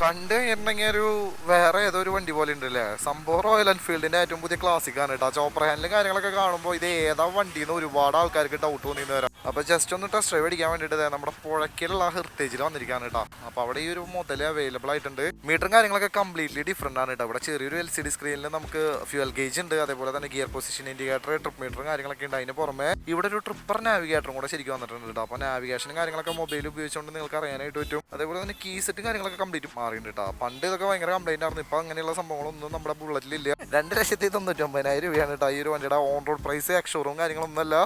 കണ്ട് കഴിഞ്ഞിട്ടുണ്ടെങ്കിൽ ഒരു വേറെ ഏതോ ഒരു വണ്ടി പോലെ ഉണ്ട് ഉണ്ടല്ലേ? സംഭവം റോയൽ എൻഫീൽഡിന്റെ ഏറ്റവും പുതിയ ക്ലാസിക് ആണ് കേട്ടോ. ചോപ്പർ ഹാൻഡിലും കാര്യങ്ങളൊക്കെ കാണുമ്പോൾ ഇത് ഏതാ വണ്ടി എന്ന് ഒരുപാട് ആൾക്കാർക്ക് ഡൗട്ട് തോന്നിന്ന് വരാം. അപ്പൊ ജസ്റ്റ് ഒന്ന് ടെസ്റ്റ് ഡ്രൈവ് അടിക്കാൻ വേണ്ടിയിട്ട് നമ്മുടെ പുഴയ്ക്കലുള്ള ഹെറിറ്റേജിൽ വന്നിരിക്കുകയാണ് കേട്ടോ. അപ്പൊ അവിടെ ഈ ഒരു മുതൽ അവൈലബിൾ ആയിട്ടുണ്ട്. മീറ്ററും കാര്യങ്ങളൊക്കെ കംപ്ലീറ്റ്ലി ഡിഫറെന്റ് ആണ് കേട്ടോ. ഇവിടെ ചെറിയൊരു എൽ സി ഡി സ്ക്രീനിൽ നമുക്ക് ഫ്യൂൽ ഗേജ് ഉണ്ട്. അതേപോലെ തന്നെ ഗിയർ പൊസിഷൻ ഇൻഡിക്കേറ്റർ ട്രിപ്പ് മീറ്ററും കാര്യങ്ങളൊക്കെ ഉണ്ട്. അതിന് പുറമെ ഇവിടെ ഒരു ട്രിപ്പർ നാവിഗേറ്ററും കൂടെ ശരിക്കും വന്നിട്ടുണ്ട് കേട്ടോ. അപ്പൊ നാവിഗേഷനും കാര്യങ്ങളൊക്കെ മൊബൈൽ ഉപയോഗിച്ചുകൊണ്ട് നിങ്ങൾക്ക് അറിയാനായിട്ട് പറ്റും. അതേപോലെ തന്നെ കീ സെറ്റും കാര്യങ്ങളൊക്കെ കംപ്ലീറ്റ് മാറിയിട്ടുണ്ട് പണ്ട് ഇതൊക്കെ ഭയങ്കര കംപ്ലൈന്റ് ആയിരുന്നു. ഇപ്പൊ അങ്ങനെയുള്ള സംഭവങ്ങളൊന്നും നമ്മുടെ ബുള്ളറ്റിലില്ല രണ്ട് ലക്ഷത്തി തൊണ്ണൂറ്റി ഒമ്പതിനായിരം രൂപയാണ് കേട്ടോ ഈ ഒരു വണ്ടിയുടെ ഓൺ റോഡ് പ്രൈസ് എക്ഷോറും കാര്യങ്ങളൊന്നും അല്ല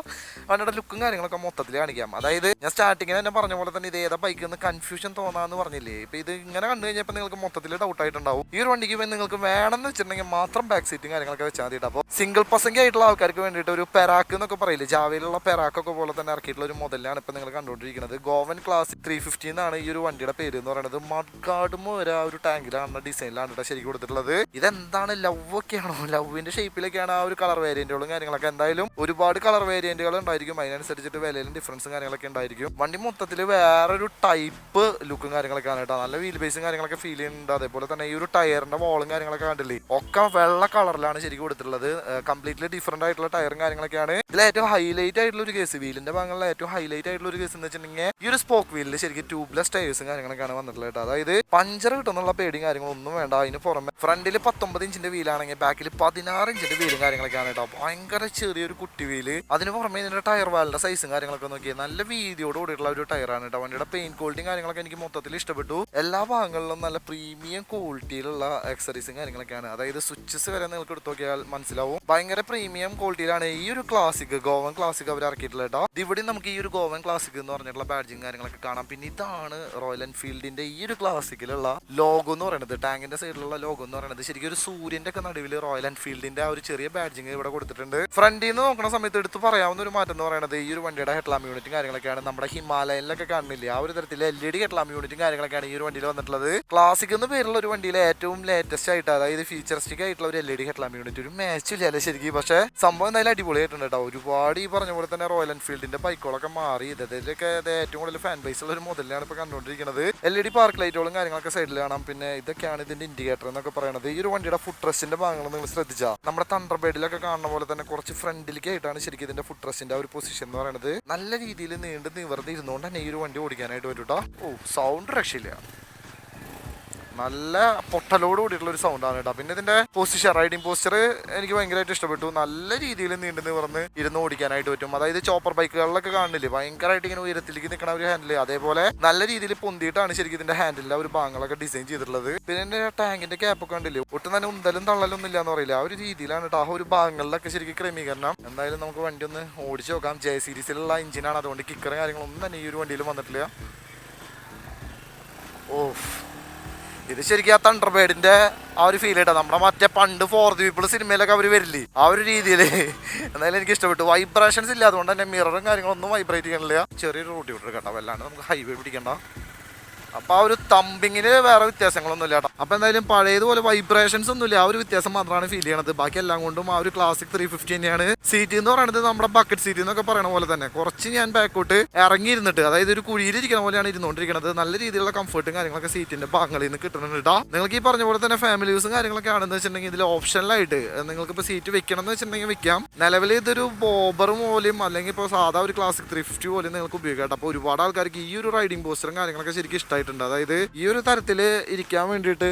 വണ്ടിയുടെ ലുക്കും കാര്യങ്ങളൊക്കെ മൊത്തത്തിൽ കാണിക്കാം. അതായത് ഞാൻ സ്റ്റാർട്ടിങ്ങിൽ തന്നെ പറഞ്ഞ പോലെ തന്നെ ഇത് ഏതാ ബൈക്ക് എന്ന് കൺഫ്യൂഷൻ തോന്നാന്ന് പറഞ്ഞില്ലേ? ഇപ്പൊ ഇത് ഇങ്ങനെ കണ്ടു കഴിഞ്ഞപ്പോൾ നിങ്ങൾക്ക് മൊത്തത്തിൽ ഡൗട്ട് ആയിട്ടുണ്ടാവും. ഈ ഒരു വണ്ടിക്ക് നിങ്ങൾക്ക് വേണമെന്ന് വെച്ചിട്ടുണ്ടെങ്കിൽ മാത്രം ബാക്ക് സീറ്റും കാര്യങ്ങളൊക്കെ വെച്ചാൽ മതി അപ്പോൾ സിംഗിൾ പസംഗ് ആയിട്ടുള്ള ആൾക്കാർക്ക് വേണ്ടിയിട്ട് ഒരു പെരാക്ക് എന്നൊക്കെ പറയില്ലേ? ജാവയിലുള്ള പെരാക്കൊക്കെ പോലെ തന്നെ ഇറക്കിയിട്ടുള്ള ഒരു മോഡലാണ് ഇപ്പൊ നിങ്ങൾ കണ്ടുകൊണ്ടിരിക്കുന്നത്. ഗോവൻ ക്ലാസ് ത്രീ ഫിഫ്റ്റി എന്നാണ് ഈ ഒരു വണ്ടിയുടെ പേര് എന്ന് പറയുന്നത്. മഡ്ഗാർഡും വരെ ആ ഒരു ടാങ്കിലാണ് ഡിസൈനിലാണ് കേട്ടോ ശരിക്കും കൊടുത്തിട്ടുള്ളത്. ഇതെന്താണ് ലവ് ഒക്കെ ഒക്കെയാണോ? ലവിന്റെ ഷേപ്പിലൊക്കെയാണ് ആ ഒരു കളർ വേരിയന്റുകളും കാര്യങ്ങളൊക്കെ. എന്തായാലും ഒരുപാട് കളർ വേരിയന്റുകൾ ഉണ്ടായിരിക്കും. അതിനനുസരിച്ചിട്ട് വിലയിലും ഡിഫറൻസും കാര്യങ്ങളൊക്കെ ഉണ്ടായിരിക്കും. വണ്ടി മൊത്തത്തിൽ വേറൊരു ടൈപ്പ് ലുക്കും കാര്യങ്ങളൊക്കെ ആണ് കേട്ടോ നല്ല വീൽ ബേസും കാര്യങ്ങളൊക്കെ ഫീൽ ചെയ്യുന്നുണ്ട്. അതേപോലെ തന്നെ ഈ ഒരു ടയറിന്റെ വോളും കാര്യങ്ങളൊക്കെ കണ്ടില്ലേ? ഒക്കെ വെള്ള കളറിലാണ് ശരിക്കും കൊടുത്തിട്ടുള്ളത്. കംപ്ലീറ്റ്ലി ഡിഫറെന്റ് ആയിട്ടുള്ള ടയറും കാര്യങ്ങളൊക്കെയാണ്. ഇതിൽ ഏറ്റവും ഹൈലൈറ്റ് ആയിട്ടുള്ള ഒരു കേസ് വീലിന്റെ ഭാഗങ്ങളിൽ ഏറ്റവും ഹൈലൈറ്റ് ആയിട്ടുള്ള ഒരു കേസ് എന്ന് വെച്ചിട്ടുണ്ടെങ്കിൽ ഈ ഒരു സ്പോക്ക് വീലിൽ ശരിക്കും ട്യൂബ്ലെസ് ടയേഴ്സും കാര്യങ്ങളൊക്കെയാണ് വന്നിട്ടുള്ളത് അതായത് അതായത് പഞ്ചർ കിട്ടുന്നുള്ള പേടിയും കാര്യങ്ങളും ഒന്നും വേണ്ട. അതിന് പുറമെ ഫ്രണ്ടിൽ പത്തൊമ്പത് ഇഞ്ചിന്റെ വീലാണെങ്കിൽ ബാക്കിൽ പതിനാറ് ഇഞ്ചിന്റെ വീലും കാര്യങ്ങളൊക്കെയാണ് കേട്ടോ. ഭയങ്കര ചെറിയൊരു കുട്ടി വീൽ അതിന് പുറമെ ഇതിന്റെ ടയർ വാലിന്റെ സൈസും കാര്യങ്ങളൊക്കെ നോക്കിയാൽ നല്ല വീതിയോട് കൂടിയിട്ടുള്ള ഒരു ടയറാണ് കേട്ടോ. വണ്ടിയുടെ പെയിന്റ് ക്വാളിറ്റിയും കാര്യങ്ങളൊക്കെ എനിക്ക് മൊത്തത്തിൽ ഇഷ്ടപ്പെട്ടു. എല്ലാ ഭാഗങ്ങളിലും നല്ല പ്രീമിയം ക്വാളിറ്റിയിലുള്ള എക്സറീസും കാര്യങ്ങളൊക്കെയാണ്. അതായത് സ്വിച്ചസ് വരെ നിങ്ങൾക്ക് എടുത്തു നോക്കിയാൽ മനസ്സിലാവും. ഭയങ്കര പ്രീമിയം ക്വാളിറ്റിയിലാണ് ഈ ഒരു ക്ലാസിക് ഗോവൻ ക്ലാസിക് അവർ ഇറക്കിയിട്ടുള്ള കേട്ടോ. ഇവിടെ നമുക്ക് ഈ ഒരു ഗോവൻ ക്ലാസിക് എന്ന് പറഞ്ഞിട്ടുള്ള ബാഡ്ജിങ് കാര്യങ്ങളൊക്കെ കാണാം. പിന്നെ ഇതാണ് റോയൽ എൻഫീൽഡിന്റെ ഈ ഒരു ക്ലാസിക്കിലുള്ള ലോഗോ എന്ന് പറയുന്നത് ടാങ്കിന്റെ സൈഡിലുള്ള ലോഗോ എന്ന് പറയുന്നത് ശരിക്കും ഒരു സൂര്യന്റെ ഒക്കെ നടുവിൽ റോയൽ എൻഫീൽഡിന്റെ ആ ഒരു ചെറിയ ബാഡ്ജിങ് ഇവിടെ കൊടുത്തിട്ടുണ്ട്. ഫ്രണ്ടിൽ നിന്ന് നോക്കുന്ന സമയത്ത് എടുത്ത് പറയാവുന്ന ഒരു മാറ്റം എന്ന് പറയുന്നത് ഈ ഒരു വണ്ടിയുടെ ഹെഡ്ലാം യൂണിറ്റും കാര്യങ്ങളൊക്കെയാണ് നമ്മുടെ ഹിമാലയനിലൊക്കെ കാണുന്നില്ല? ആ ഒരു തരത്തിൽ എൽ ഇ ഡി ഹെഡ്ലാം യൂണിറ്റും കാര്യങ്ങളൊക്കെയാണ് ഈ ഒരു വണ്ടിയിൽ വന്നിട്ടുള്ളത്. ക്ലാസിക് എന്ന് പേരുള്ള ഒരു വണ്ടിയിൽ ഏറ്റവും ലേറ്റസ്റ്റ് ആയിട്ട് അതായത് ഫീച്ചറിസ്റ്റിക് ആയിട്ടുള്ള ഒരു L E D headlamp unit ഒരു മാച്ച് ഇല്ല ശരിക്കും? പക്ഷേ സംഭവം എന്തായാലും അടിപൊളിയായിട്ടുണ്ട് കേട്ടോ ഒരുപാട് ഈ പറഞ്ഞ പോലെ തന്നെ റോയൽ എൻഫീൽഡിന്റെ ബൈക്കുകളൊക്കെ മാറി. ഇതൊക്കെ ഇത് ഏറ്റവും കൂടുതൽ ഫാൻ ബേസ് ഉള്ള ഒരു മുതലാണ് ഇപ്പോൾ കണ്ടുകൊണ്ടിരിക്കുന്നത്. എൽ ഇ ഡി പാർക്ക് ലൈറ്റുകളും കാര്യങ്ങളൊക്കെ സൈഡിൽ കാണാം. പിന്നെ ഇതൊക്കെയാണ് ഇതിന്റെ ഇൻഡിക്കേറ്റർ എന്നൊക്കെ പറയുന്നത് ഈ ഒരു വണ്ടിയുടെ ഫുഡ് റെസ്റ്റിന്റെ ഭാഗങ്ങൾ നിങ്ങൾ ശ്രദ്ധിച്ചാൽ നമ്മുടെ തണ്ടർ ബേഡിലൊക്കെ കാണുന്ന പോലെ തന്നെ കുറച്ച് ഫ്രണ്ടിലേക്ക് ആയിട്ടാണ് ശരിക്കും ഇതിന്റെ ഫുഡ് റെസ്റ്റിന്റെ ഒരു പൊസിഷൻ എന്ന് പറയുന്നത് നല്ല രീതിയിൽ നീണ്ട് നിവർത്തി തന്നെ ഈ ഒരു വണ്ടി ഓടിക്കാനായിട്ട് കേട്ടോ ഓ സൗണ്ട് രക്ഷയില്ല. നല്ല പൊട്ടലോട് കൂടിയിട്ടുള്ള ഒരു സൗണ്ടാണ് കേട്ടോ പിന്നെ ഇതിന്റെ പോസ്റ്റർ റൈഡിംഗ് പോസ്റ്റർ എനിക്ക് ഭയങ്കരമായിട്ട് ഇഷ്ടപ്പെട്ടു. നല്ല രീതിയിൽ നീണ്ടു നിവർന്ന് ഇരുന്ന് ഓടിക്കാനായിട്ട് പറ്റും. അതായത് ചോപ്പർ ബൈക്കുകളിലൊക്കെ കാണുന്നില്ലേ? ഭയങ്കരമായിട്ട് ഇങ്ങനെ ഉയരത്തിലേക്ക് നിൽക്കുന്ന ഒരു ഹാൻഡിൽ അതേപോലെ നല്ല രീതിയിൽ പൊന്തിയിട്ടാണ് ശരിക്കും ഇതിന്റെ ഹാൻഡിലെ ഒരു ഭാഗങ്ങളൊക്കെ ഡിസൈൻ ചെയ്തിട്ടുള്ളത്. പിന്നെ എന്റെ ടാങ്കിന്റെ ക്യാപ്പൊക്കെ കണ്ടില്ലേ? ഒട്ടും തന്നെ ഉന്തലും തള്ളലൊന്നും ഇല്ല എന്ന് പറയില്ല. ആ ഒരു രീതിയിലാണ് കേട്ടോ ആ ഒരു ഭാഗങ്ങളിലൊക്കെ ശരിക്കും ക്രമീകരണം. എന്തായാലും നമുക്ക് വണ്ടി ഒന്ന് ഓടിച്ചു നോക്കാം. ജെ സീരീസിലുള്ള എഞ്ചിനാണ് അതുകൊണ്ട് കിക്കറും കാര്യങ്ങളൊന്നും തന്നെ ഈ ഒരു വണ്ടിയിൽ വന്നിട്ടില്ല. ഓഫ്. ഇത് ശരിക്കും ആ തണ്ടർബേഡിന്റെ ആ ഒരു ഫീൽ കേട്ടോ. നമ്മുടെ മറ്റേ പണ്ട് ഫോർ ദി പീപ്പിൾ സിനിമയിലൊക്കെ അവർ വരില്ലേ? ആ ഒരു രീതിയിൽ എന്തായാലും എനിക്ക് ഇഷ്ടപ്പെട്ടു. വൈബ്രേഷൻസ് ഇല്ല. അതുകൊണ്ട് തന്നെ മിററും കാര്യങ്ങളൊന്നും വൈബ്രേറ്റ് ചെയ്യണില്ല. ചെറിയൊരു റൂട്ട് വിട്ടിട്ട് കേട്ടോ. വല്ലാണ്ട് നമുക്ക് ഹൈവേ പിടിക്കണ്ട. അപ്പൊ ആ ഒരു തമ്പിങ്ങിന് വേറെ വ്യത്യാസങ്ങളൊന്നും ഇല്ല കേട്ടോ. അപ്പൊ എന്തായാലും പഴയതുപോലെ വൈബ്രേഷൻസ് ഒന്നും ഇല്ല ആ ഒരു വ്യത്യാസം മാത്രമാണ് ഫീൽ ചെയ്യണത്. ബാക്കി എല്ലാം കൊണ്ടും ആ ഒരു ക്ലാസിക് ത്രീ ഫിഫ്റ്റി തന്നെയാണ്. സീറ്റ് എന്ന് പറയുന്നത് നമ്മുടെ ബക്കറ്റ് സീറ്റ് എന്നൊക്കെ പറയണ പോലെ തന്നെ. കുറച്ച് ഞാൻ ബാക്കോട്ട് ഇറങ്ങിയിരുന്നിട്ട് അതായത് ഒരു കുഴിയിലിരിക്കുന്ന പോലെയാണ് ഇരുന്നുകൊണ്ടിരിക്കുന്നത് നല്ല രീതിയിലുള്ള കംഫർട്ടും കാര്യങ്ങളൊക്കെ സീറ്റിന്റെ ഭാഗങ്ങളിൽ നിന്ന് കിട്ടുന്നുണ്ട് കേട്ടോ നിങ്ങൾക്ക് ഈ പറഞ്ഞ പോലെ തന്നെ ഫാമിലി യൂസും കാര്യങ്ങളൊക്കെ ആണെന്ന് വെച്ചിട്ടുണ്ടെങ്കിൽ ഇതിൽ ഓപ്ഷനിലായിട്ട് നിങ്ങൾക്ക് ഇപ്പോൾ സീറ്റ് വെക്കണം എന്ന് വെച്ചിട്ടുണ്ടെങ്കിൽ വെക്കാം. നിലവിൽ ഇതൊരു ബോബർ പോലെയും അല്ലെങ്കിൽ ഇപ്പോൾ സാധാ ഒരു ക്ലാസിക് ത്രീ ഫിഫ്റ്റി പോലെയും നിങ്ങൾക്ക് ഉപയോഗിക്കാം അപ്പോൾ ഒരുപാട് ആൾക്കാർക്ക് ഈ ഒരു റൈഡിംഗ് പോസ്റ്ററും കാര്യങ്ങളൊക്കെ ശരിക്കും ഇഷ്ടമായിട്ടുണ്ട് അതായത് ഈ ഒരു തരത്തിൽ ഇരിക്കാൻ വേണ്ടിയിട്ട്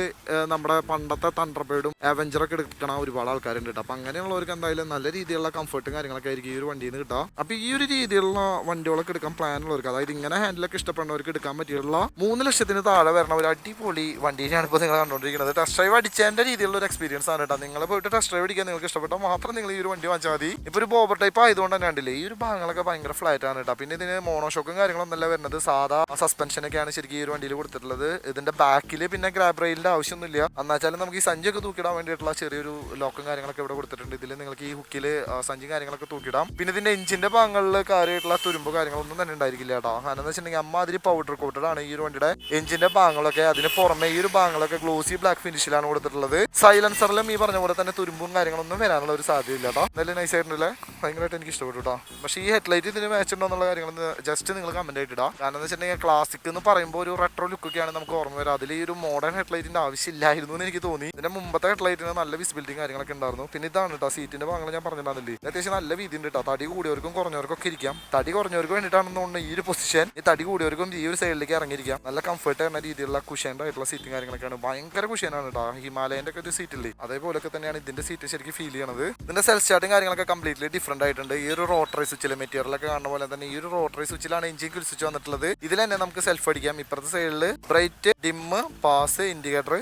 നമ്മുടെ പണ്ടത്തെ തണ്ടർബേഡും അവഞ്ചറൊക്കെ എടുക്കണ ഒരുപാട് ആൾക്കാരുണ്ട് അപ്പോൾ അങ്ങനെയുള്ളവർക്ക് എന്തായാലും നല്ല രീതിയിലുള്ള കംഫർട്ടും കാര്യങ്ങളൊക്കെ ആയിരിക്കും ഈ ഒരു വണ്ടിയിൽ നിന്ന് കിട്ടുക അപ്പൊ ഈ ഒരു രീതിയിലുള്ള വണ്ടികളൊക്കെ എടുക്കാൻ പ്ലാൻ ഉള്ളവർക്ക് അതായത് ഇങ്ങനെ ഹാൻഡിലൊക്കെ ഇഷ്ടപ്പെടുന്നവർക്ക് എടുക്കാൻ പറ്റിയുള്ള മൂന്ന് ലക്ഷത്തിന് താഴെ വരണ ഒരു അടിപൊളി വണ്ടിയാണ് ഇപ്പോൾ നിങ്ങൾ കണ്ടുകൊണ്ടിരിക്കുന്നത് ടെസ്റ്റ് ഡ്രൈവ് അടിച്ചതിന്റെ രീതിയിലുള്ള ഒരു എക്സ്പീരിയൻസ് ആണ് കേട്ടോ നിങ്ങൾ പോയിട്ട് ടെസ്റ്റ് ഡ്രൈവ് അടിക്കാൻ നിങ്ങൾക്ക് ഇഷ്ടപ്പെട്ടാൽ മാത്രം നിങ്ങൾ ഈ ഒരു വണ്ടി വാങ്ങിച്ചാൽ മതി. ഇപ്പോൾ ഒരു ബോബർ ടൈപ്പ് ആയതുകൊണ്ട് തന്നെ കണ്ടില്ലേ ഈ ഒരു ഭാഗങ്ങളൊക്കെ ഭയങ്കര ഫ്ലാറ്റ് ആണ് കേട്ടോ പിന്നെ ഇതിന് മോണോഷോക്കും കാര്യങ്ങളൊന്നല്ല വരുന്നത്? സാധാ സസ്പെൻഷനൊക്കെയാണ് ശരിക്കും ഈ ഒരു വണ്ടിയിൽ കൊടുത്തിട്ടുള്ളത്. ഇതിന്റെ ബാക്കിൽ പിന്നെ ഗ്രാബ് റെയിലിന്റെ ആവശ്യമൊന്നുമില്ല. എന്നാച്ചാലും നമുക്ക് ഈ സഞ്ചിയൊക്കെ തൂക്കിടാൻ വേണ്ടിയിട്ടുള്ള ചെറിയൊരു ലോക്കും കാര്യങ്ങളൊക്കെ ഇവിടെ കൊടുത്തിട്ടുണ്ട്. ഇതിൽ നിങ്ങൾക്ക് ഈ ഹുക്കിൽ സഞ്ചി കാര്യങ്ങളൊക്കെ തൂക്കിടാം. പിന്നെ ഇതിന്റെ എഞ്ചിന്റെ ഭാഗങ്ങളിൽ കാര്യമായിട്ടുള്ള തുരുമ്പോ കാര്യങ്ങളൊന്നും തന്നെ ഉണ്ടായിരിക്കില്ല കേട്ടോ. കാരണം എന്ന് വെച്ചിട്ടുണ്ടെങ്കിൽ അമ്മാതിരി പൗഡർ കോട്ടഡ് ആണ് ഈ ഒരു വണ്ടിയുടെ എഞ്ചിന്റെ ഭാഗങ്ങളൊക്കെ. അതിന് പുറമെ ഈ ഒരു ഭാഗങ്ങളൊക്കെ ഗ്ലോസി ബ്ലാക്ക് ഫിനിഷിലാണ് കൊടുത്തിട്ടുള്ളത്. സൈലൻസറിലും ഈ പറഞ്ഞ പോലെ തന്നെ തുരുമ്പും കാര്യങ്ങളൊന്നും വരാനുള്ള ഒരു സാധ്യതയില്ല കേട്ടോ. നല്ല നൈസ് ആയിട്ടുണ്ടല്ലേ ഭയങ്കരമായിട്ട് എനിക്ക് ഇഷ്ടപ്പെട്ടു കേട്ടോ. പക്ഷേ ഈ ഹെഡ്ലൈറ്റ് ഇതിന് മാച്ച് ഉണ്ടോ എന്നുള്ള കാര്യങ്ങൾ ജസ്റ്റ് നിങ്ങൾ കമന്റ് ആയിട്ട് ഇടാം. കാരണം എന്ന് വെച്ചിട്ടുണ്ടെങ്കിൽ ക്ലാസിക് എന്ന് പറയുമ്പോൾ ഒരു റെട്രോ ലുക്കൊക്കെയാണ് നമുക്ക് ഓർമ്മ വരാം. അതിൽ ഈ ഒരു മോഡേൺ ഹെഡ്ലൈറ്റിന്റെ ആവശ്യമില്ലായിരുന്നു എന്ന് എനിക്ക് തോന്നി. ഇതിന്റെ മുമ്പത്തെ ഹെഡ്ലൈറ്റിന് നല്ല വിസിബിലിറ്റി കാര്യങ്ങളൊക്കെ ഉണ്ടായിരുന്നു. പിന്നെ ഇതാണ് കേട്ടോ സീറ്റിന്റെ ഭാഗങ്ങൾ ഞാൻ പറഞ്ഞിട്ടുണ്ടാവില്ലേ ഇത് അത്യാവശ്യം നല്ല വീതി ഉണ്ട് കേട്ടോ തടി കൂടിയവർക്കും കുറഞ്ഞവർക്കും ഒക്കെ ഇരിക്കാം. തടി കുറഞ്ഞവർക്ക് വേണ്ടിയിട്ടാണെന്ന് ഈ ഒരു പൊസിഷൻ ഈ തടി കൂടിയവർക്കും ഈ ഒരു സൈഡിലേക്ക് ഇറങ്ങിയിരിക്കാം. നല്ല കംഫർട്ട് ആയിരുന്ന രീതിയിലുള്ള കുഷ്യന്റെ ആയിട്ടുള്ള സീറ്റും കാര്യങ്ങളൊക്കെയാണ്. ഭയങ്കര കുഷ്യനാണ് കേട്ടോ ഹിമാലയന്റെ ഒക്കെ ഒരു സീറ്റില്ലേ അതേപോലൊക്കെ തന്നെയാണ് ഇതിന്റെ സീറ്റ് ശരിക്കും ഫീൽ ചെയ്യണത്. ഇതിന്റെ സെൽഫ് സ്റ്റാർട്ടും കാര്യങ്ങളൊക്കെ കംപ്ലീറ്റ്ലി ഡിഫറെന്റ് ആയിട്ടുണ്ട്. ഈ ഒരു റോട്ടറി സ്വിച്ചിൽ മെറ്റീരിയലൊക്കെ കാണുന്ന പോലെ തന്നെ ഈ ഒരു റോട്ടറി സ്വിച്ചിലാണ് എഞ്ചിൻ കുരിച്ചു വന്നിട്ടുള്ളത്. ഇതിൽ തന്നെ നമുക്ക് സെൽഫ് അടിക്കാം. ഇപ്പുറത്തെ സൈഡിൽ bright dim pass indicator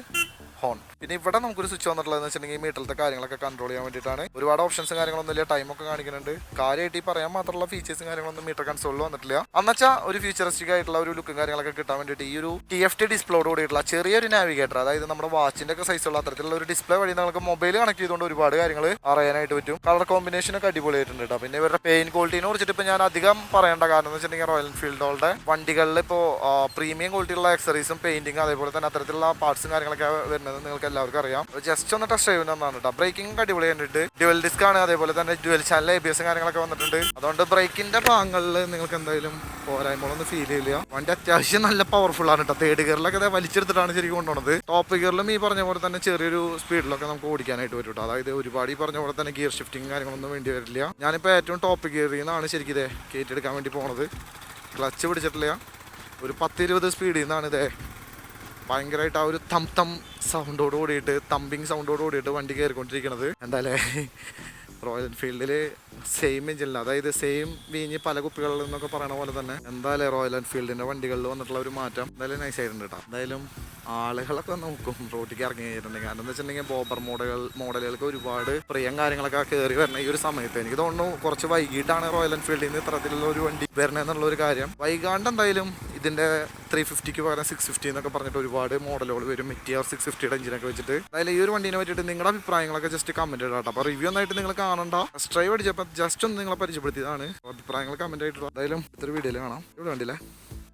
horn. പിന്നെ ഇവിടെ നമുക്കൊരു സ്വിച്ച് വന്നിട്ടുള്ളത് വെച്ചിട്ടുണ്ടെങ്കിൽ മീറ്ററിലത്തെ കാര്യങ്ങളൊക്കെ കൺട്രോൾ ചെയ്യാൻ വേണ്ടിയിട്ടാണ്. ഒരുപാട് ഓപ്ഷൻസും കാര്യങ്ങളൊന്നും ഇല്ല. ടൈമൊക്കെ കാണിക്കുന്നുണ്ട്. കാര്യമായിട്ട് ഈ പറയാൻ മാത്രമുള്ള ഫീച്ചേഴ്സും കാര്യങ്ങളൊന്നും മീറ്റർ കൺസോളിൽ വന്നിട്ടില്ല. എന്നുവെച്ചാൽ ഒരു ഫ്യൂച്ചറിസ്റ്റിക് ആയിട്ടുള്ള ഒരു ലുക്കും കാര്യങ്ങളൊക്കെ കിട്ടാൻ വേണ്ടിയിട്ട് ഈ ഒരു ടി എഫ് ടി ഡിസ്പ്ലോട് കൂടിയിട്ടുള്ള ചെറിയൊരു നാവിഗേറ്റർ അതായത് നമ്മുടെ വാച്ചിന്റെ ഒക്കെ സൈസുള്ള അത്തരത്തിലുള്ള ഒരു ഡിസ്പ്ലേ വഴി നമുക്ക് മൊബൈൽ കണക്ട് ചെയ്തുകൊണ്ട് ഒരുപാട് കാര്യങ്ങൾ അറിയാനായിട്ട് പറ്റും. കളർ കോമ്പിനേഷൻ ഒക്കെ അടിപൊളിയായിട്ടുണ്ട് കേട്ടോ പിന്നെ ഇവരുടെ പെയിൻ ക്വാളിറ്റിനെ കുറിച്ചിട്ട് ഞാൻ അധികം പറയേണ്ട കാരണം എന്ന് വെച്ചിട്ടുണ്ടെങ്കിൽ റോയൽ എൻഫീൽഡുകളുടെ വണ്ടികളിൽ ഇപ്പോൾ പ്രീമിയം ക്വാളിറ്റിയുള്ള എക്സറീസും പെയിന്റിങ് അതേപോലെ തന്നെ അത്തരത്തിലുള്ള പാർട്സും കാര്യങ്ങളൊക്കെ വരുന്നത് നിങ്ങൾക്ക് എല്ലാവർക്കും അറിയാം. ജസ്റ്റ് ഒന്ന് ടെസ്റ്റ് ചെയ്യുന്നതാണ് കേട്ടോ ബ്രേക്കിംഗ് അടിപൊളി കണ്ടിട്ട്. ഡ്യുവൽ ഡിസ്ക് ആണ് അതേപോലെ തന്നെ ഡ്യുവൽ ചാനൽ എ ബി എസും കാര്യങ്ങളൊക്കെ വന്നിട്ടുണ്ട്. അതുകൊണ്ട് ബ്രേക്കിന്റെ ഭാഗങ്ങളിൽ നിങ്ങൾക്ക് എന്തായാലും പോരായ്മകളൊന്നും ഫീൽ ചെയ്യില്ല. വണ്ടി അത്യാവശ്യം നല്ല പവർഫുൾ ആണ് കേട്ടോ തേർഡ് ഗിയറിലൊക്കെ വലിച്ചെടുത്തിട്ടാണ് ശരിക്കും കൊണ്ടുപോകുന്നത് ടോപ്പ് ഗിയറിലും ഈ പറഞ്ഞ പോലെ തന്നെ ചെറിയൊരു സ്പീഡിലൊക്കെ നമുക്ക് ഓടിക്കാനായിട്ട് വരും കേട്ടോ അതായത് ഒരുപാട് ഈ പറഞ്ഞ പോലെ തന്നെ ഗിയർ ഷിഫ്റ്റിംഗ് കാര്യങ്ങളൊന്നും വേണ്ടി വരില്ല. ഞാനിപ്പോൾ ഏറ്റവും ടോപ്പ് ഗിയറിൽ നിന്നാണ് ശരിക്കും ഇതേ കയറ്റിയെടുക്കാൻ വേണ്ടി പോണത്. ക്ലച്ച് പിടിച്ചിട്ടില്ല. ഒരു പത്തിരുപത് സ്പീഡിൽ നിന്നാണ് ഇതേ ഭയങ്കരമായിട്ട് ആ ഒരു തം തം സൗണ്ടോട് കൂടിയിട്ട് തമ്പിങ് സൗണ്ടോട് കൂടിയിട്ട് വണ്ടി കയറിക്കൊണ്ടിരിക്കണത്. എന്തായാലേ റോയൽ എൻഫീൽഡിൽ സെയിം എഞ്ചിനില്ല അതായത് സെയിം വീഞ്ഞ് പല കുപ്പികളിൽ നിന്നൊക്കെ പറയണ പോലെ തന്നെ. എന്തായാലും റോയൽ എൻഫീൽഡിന്റെ വണ്ടികളിൽ വന്നിട്ടുള്ള ഒരു മാറ്റം എന്തായാലും നൈസ് ആയിട്ടുണ്ട് കേട്ടോ എന്തായാലും ആളുകളൊക്കെ നോക്കും റോട്ടിലേക്ക് ഇറങ്ങി കഴിഞ്ഞിട്ടുണ്ടെങ്കിൽ. കാരണം എന്ന് വെച്ചിട്ടുണ്ടെങ്കിൽ ബോബർ മോഡലുകൾ മോഡലുകൾക്ക് ഒരുപാട് പ്രിയം കാര്യങ്ങളൊക്കെ കയറി വരണം ഈ ഒരു സമയത്ത്. എനിക്ക് തോന്നുന്നു കുറച്ച് വൈകിട്ടാണ് റോയൽ എൻഫീൽഡിൽ നിന്ന് ഇത്തരത്തിലുള്ള ഒരു വണ്ടി വരണമെന്നുള്ള ഒരു കാര്യം. വൈകാണ്ട് എന്തായാലും ഇതിന്റെ ത്രീ ഫിഫ്റ്റിക്ക് പകരം സിക്സ് ഫിഫ്റ്റി എന്നൊക്കെ പറഞ്ഞിട്ട് ഒരുപാട് മോഡലുകൾ വരും. മെറ്റിയർ സിക്സ് ഫിഫ്റ്റിയുടെ എഞ്ചിനൊക്കെ വെച്ചിട്ട്. അതായത് ഈ ഒരു വണ്ടിനെ പറ്റിയിട്ട് നിങ്ങളുടെ അഭിപ്രായങ്ങളൊക്കെ ജസ്റ്റ് കമന്റ് ഇടാം കേട്ടോ. അപ്പോൾ റിവ്യൂ ഒന്നായിട്ട് നിങ്ങൾ കാണണ്ട. സ്ട്രൈവ് അടിച്ചപ്പോൾ ജസ്റ്റ് ഒന്ന് നിങ്ങളെ പരിചയപ്പെടുത്തിയതാണ്. അഭിപ്രായങ്ങൾ കമന്റ് ആയിട്ടുള്ള എന്തായാലും ഇത്ര വീഡിയോയിൽ കാണാം. ഇവിടെ കണ്ടില്ലേ